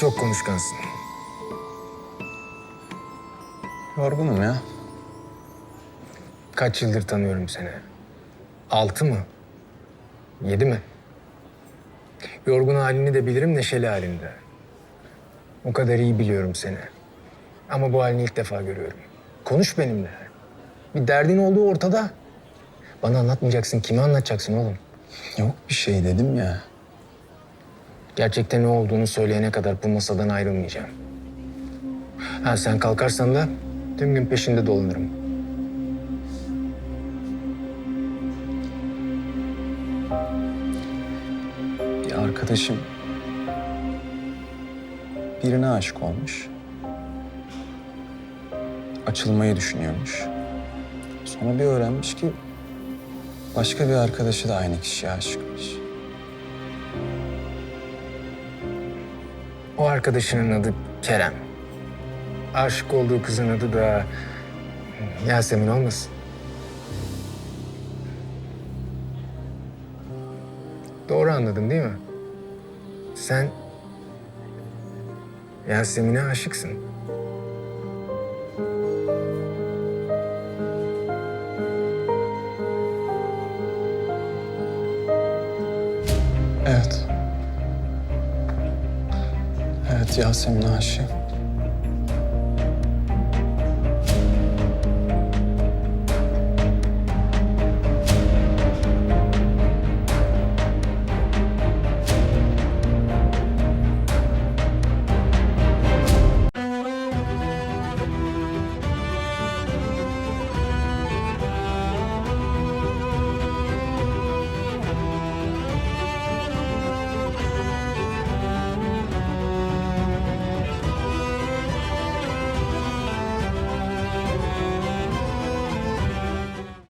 Çok konuşkansın. Yorgunum ya. Kaç yıldır tanıyorum seni? Altı mı? Yedi mi? Yorgun halini de bilirim, neşeli halini de. O kadar iyi biliyorum seni. Ama bu halini ilk defa görüyorum. Konuş benimle. Bir derdin olduğu ortada. Bana anlatmayacaksın, kime anlatacaksın oğlum? Yok bir şey dedim ya. Gerçekten ne olduğunu söyleyene kadar bu masadan ayrılmayacağım. Ha sen kalkarsan da tüm gün peşinde dolanırım. Bir arkadaşım birine aşık olmuş. Açılmayı düşünüyormuş. Sonra bir öğrenmiş ki başka bir arkadaşı da aynı kişiye aşıkmış. O arkadaşının adı Kerem. Aşık olduğu kızın adı da Yasemin olmasın? Doğru anladın değil mi? Sen Yasemin'e aşıksın. Evet. Evet Yasemin'e aşığım.